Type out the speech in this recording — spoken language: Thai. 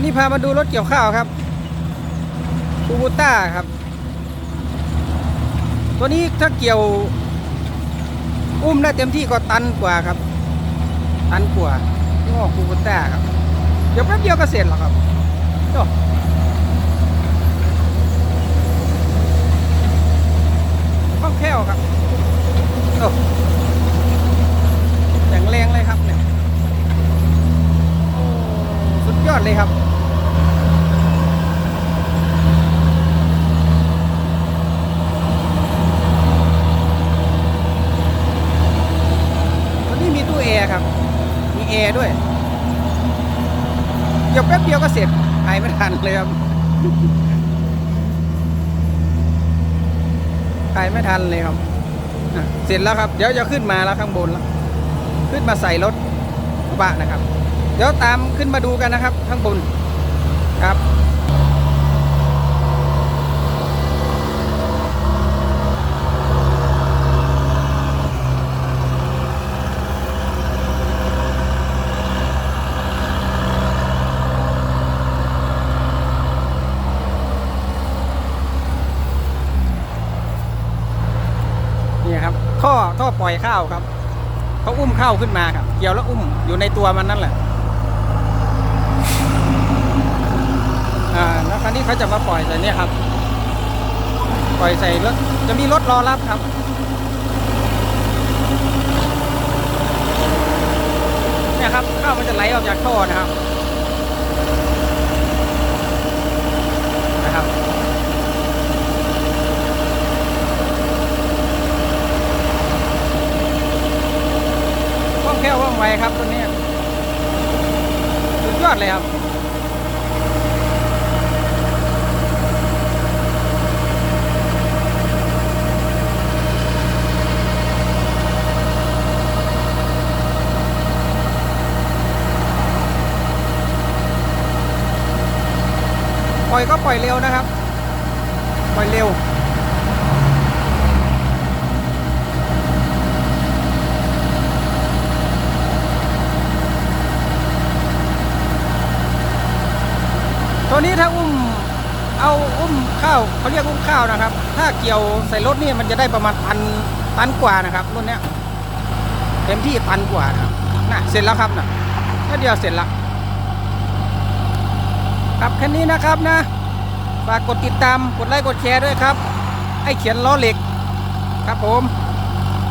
วันนี้พามาดูรถเกี่ยวข้าวครับคูบูต้าครับ ตัวนี้ถ้าเกี่ยว อุ้มได้เต็มที่ก็ตันกว่าครับ ตันกว่ายี่ห้อคูบูต้าครับ เดี๋ยวแป๊บเดียวก็เสร็จแล้วครับโอ้คล่องแคล่วครับโอ้อย่างแรงเลยครับเนี่ยสุดยอดเลยครับ ตัวนี้มีตู้แอ ร์ครับ มีแอร์ด้วย เดี๋ยวแป๊บเดียวก็เสร็จหายไม่ทันเลยครับหายไม่ทันเลยครับ เสร็จแล้วครับ เดี๋ยวจะขึ้นมาแล้วข้างบนแล้ว ขึ้นมาใส่รถกระบะนะครับ เดี๋ยวตามขึ้นมาดูกันนะครับ ข้างบนครับ ท่อท่อปล่อยข้าวครับเขาอุ้มข้าวขึ้นมาครับ เกี่ยวแล้วอุ้มอยู่ในตัวมันนั่นแหละอ่าแล้วคราวนี้เขาจะมาปล่อยใส่เนี่ยครับ ปล่อยใส่รถจะมีรถรอรับครับเนี่ยครับข้าวมันจะไหลออกจากท่อนะครับนะครับ คล่องแคล่วว่อง ไวครับตัวนี้สุดยอดเลยครับปล่อยก็ปล่อยเร็วนะครับ ปล่อยเร็ว ตัวนี้ถ้าอุ้มเอาอุ้มข้าวเขาเรียกอุ้มข้าวนะครับ ถ้าเกี่ยวใส่รถนี่มันจะได้ประมาณตันตันกว่านะครับรุ่นเนี้ยเต็มที่ตันกว่านะครับน่ะเสร็จแล้วครับน่ะแค่เดียวเสร็จละครับแค่นี้นะครับนะฝากกดติดตามกดไลค์กดแชร์ด้วยครับให้เขียนล้อเหล็กครับผม